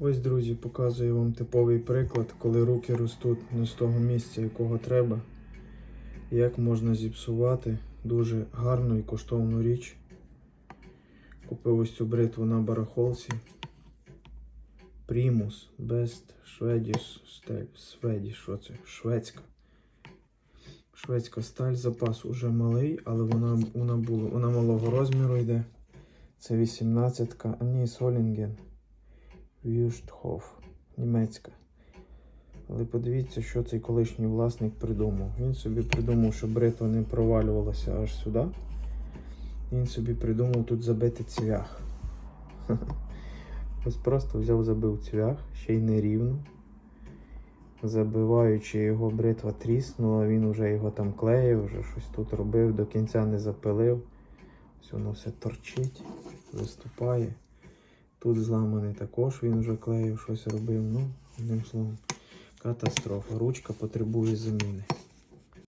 Ось, друзі, показую вам типовий приклад, коли руки ростуть не з того місця, якого треба. Як можна зіпсувати дуже гарну і коштовну річ. Купив ось цю бритву на барахолці. Primus Best Swedish Style. Swedish, що це? Шведська. Шведська сталь, запас уже малий, але вона, вона, була, вона малого розміру йде. Це 18-ка. А ні, Солінген. Вюштхоф. Німецька. Але подивіться, що цей колишній власник придумав. Він собі придумав, що бритва не провалювалася аж сюди. Він собі придумав тут забити цвях. Ось просто взяв, забив цвях, ще й нерівно. Забиваючи його, бритва тріснула, він вже його там клеїв, вже щось тут робив, до кінця не запилив. Ось воно все торчить, виступає. Тут зламаний також, він вже клеїв, щось робив. Ну, одним словом, катастрофа. Ручка потребує заміни.